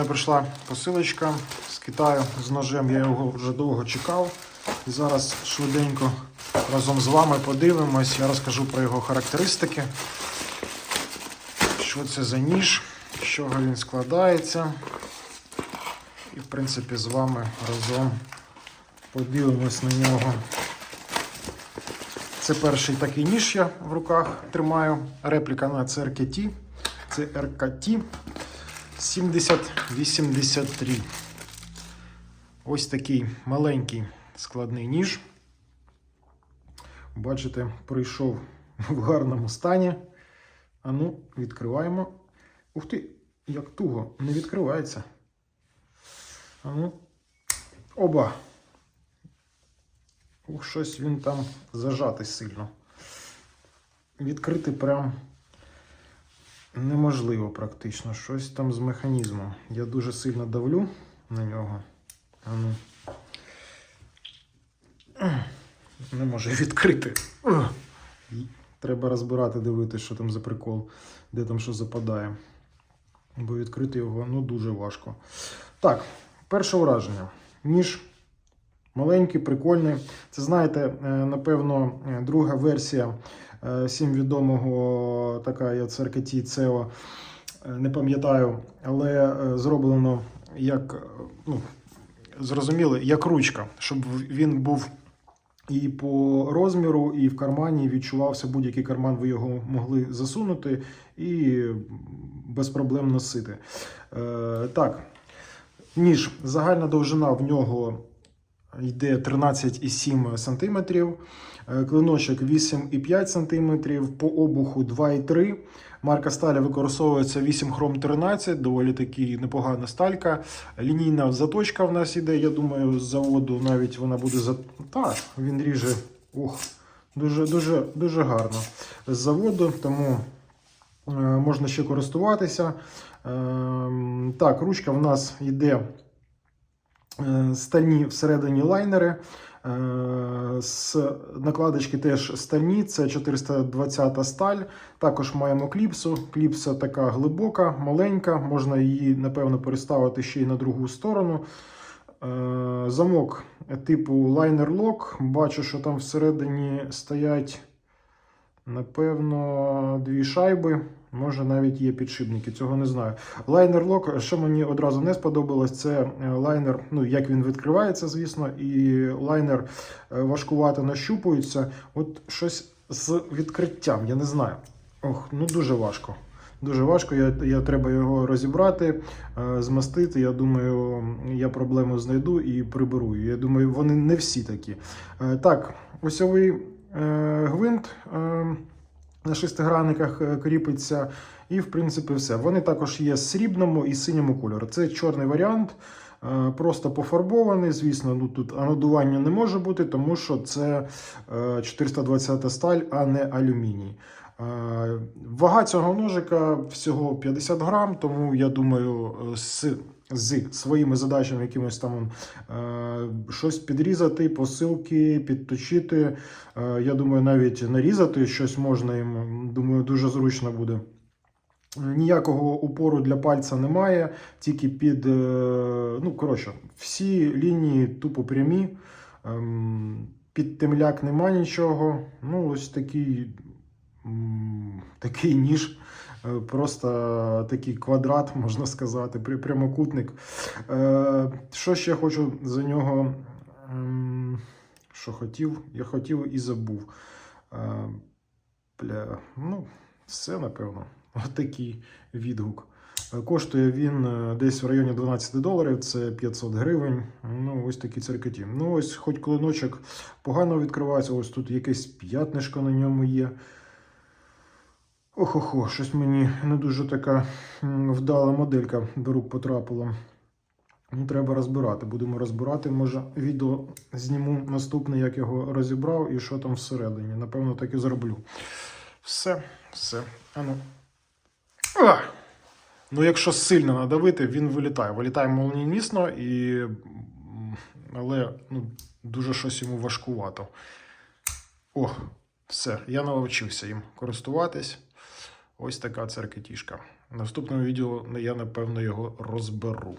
мене прийшла посилочка з Китаю з ножем. Я його вже довго чекав. І зараз швиденько разом з вами подивимось. Я розкажу про його характеристики. Що це за ніж, з чого він складається. І, в принципі, з вами разом подивимось на нього. Це перший такий ніж я в руках тримаю. Репліка на CRKT. Це RKT 7083. Ось такий маленький складний ніж. Бачите, прийшов в гарному стані. А ну, відкриваємо. Ух ти, як туго, не відкривається. А ну. Оба. Ух, щось він там зажатий сильно. Відкрити прям неможливо практично. Щось там з механізмом. Я дуже сильно давлю на нього. А ну. Не може відкрити. Треба розбирати, дивитися, що там за прикол, де там що западає. Бо відкрити його ну, дуже важко. Так, перше враження. Ніж маленький, прикольний. Це, знаєте, е, напевно, е, друга версія всім відомого така є CRKT CEO. Е, Не пам'ятаю, але е, зроблено як, е, ну, зрозуміло, як ручка, щоб він був і по розміру, і в кармані відчувався будь-який карман, ви його могли засунути і без проблем носити. Е, так, ніж загальна довжина в нього йде 13,7 см, е, клиночок 8,5 см, по обуху 2,3 Марка сталі використовується 8 хром 13, доволі таки непогана сталька. Лінійна заточка в нас іде. Я думаю, з заводу навіть вона буде за. Так, він ріже. Ух, дуже, дуже, дуже гарно. З заводу, тому е, можна ще користуватися. Е, так, ручка в нас йде стальні всередині лайнери. Е, З накладочки теж стальні, це 420 сталь. Також маємо кліпсу. Кліпса така глибока, маленька, можна її, напевно, переставити ще й на другу сторону. Е, Замок типу лайнер лок. Бачу, що там всередині стоять, напевно, дві шайби. Може, навіть є підшипники, цього не знаю. Лайнер лок, що мені одразу не сподобалось, це е, лайнер, ну як він відкривається, звісно, і лайнер е, важкувато нащупується. От щось з відкриттям, я не знаю. Ох, ну дуже важко. Дуже важко, я, я треба його розібрати, е, змастити. Я думаю, я проблему знайду і приберу. Я думаю, вони не всі такі. Е, Так, осьовий е, гвинт е, на шестигранниках е, кріпиться, і в принципі все. Вони також є срібному і синьому кольору. Це чорний варіант. е, Просто пофарбований, звісно, ну тут анодування не може бути, тому що це е, 420 сталь, а не алюміній. Е, Вага цього ножика всього 50 грам, тому я думаю, е, з, з своїми задачами, якимось там е, щось підрізати, посилки, підточити. е, Я думаю, навіть нарізати щось можна їм. Думаю, дуже зручно буде. Ніякого упору для пальця немає, тільки під. е, Ну, коротше, всі лінії тупо прямі. ем, Під темляк нема нічого. Ну, ось такий, такий ніж. Е, Просто такий квадрат, можна сказати, прямокутник. Е, Що ще хочу за нього? Що хотів? Я хотів і забув. Е, Бля, ну, все, напевно. Отакий відгук. Коштує він десь в районі 12 доларів, це 500 гривень. Ну, ось такі церкаті. Ну, ось хоч клиночок погано відкривається, ось тут якесь п'ятнишко на ньому є. Ох-охо, щось мені не дуже така вдала моделька до рук потрапила. Ну, треба розбирати. Будемо розбирати. Може, відео зніму наступне, як його розібрав і що там всередині. Напевно, так і зроблю. Все, все. Ану. А! Ну, якщо сильно надавити, він вилітає. Вилітає молнієнісно, і... але ну, дуже щось йому важкувато. О, все, я навчився їм користуватись. Ось така церкетішка. В наступному відео я напевно його розберу.